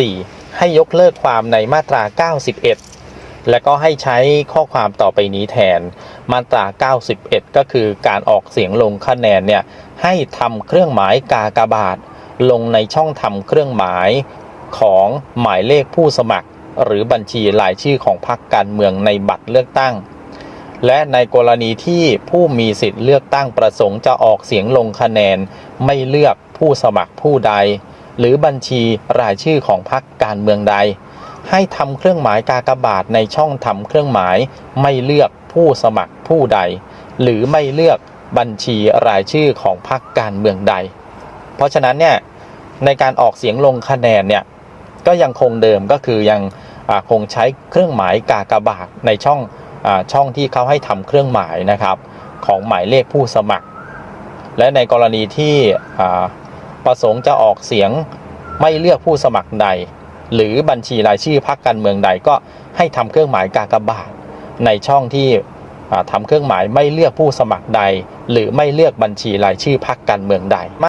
94ให้ยกเลิกความในมาตรา 91 และก็ให้ใช้ข้อความต่อไปนี้แทนมาตรา 91 ก็คือการออกเสียงลงคะแนนเนี่ยให้ทำเครื่องหมายกากบาท ลงในช่องทำเครื่องหมายของหมายเลขผู้สมัคร หรือบัญชีรายชื่อของพรรคการเมืองในบัตรเลือกตั้ง และในกรณีที่ผู้มีสิทธิ์เลือกตั้งประสงค์จะออกเสียงลงคะแนน ไม่เลือกผู้สมัครผู้ใด หรือบัญชีรายชื่อของพรรคการเมืองใด ให้ทำเครื่องหมายกากบาทในช่องทำเครื่องหมายไม่เลือกผู้สมัครผู้ใด หรือไม่เลือกบัญชีรายชื่อของพรรคการเมืองใด เพราะฉะนั้นเนี่ยในการออกเสียงลงคะแนนเนี่ยก็ยังคงเดิมก็คือยังคงใช้เครื่องหมายกากบาทในช่องอช่องที่เขาให้ทำเครื่องหมายนะครับ ของหมายเลขผู้สมัคร และในกรณีที่ ประสงค์จะออกเสียงไม่เลือกผู้สมัครใด หรือบัญชีรายชื่อพรรคการเมืองใดก็ให้ทำเครื่องหมายกากบาท ในช่องที่ทำทำเครื่องหมายไม่เลือกผู้สมัครใด หรือไม่เลือกบัญชีรายชื่อพรรคการเมืองใด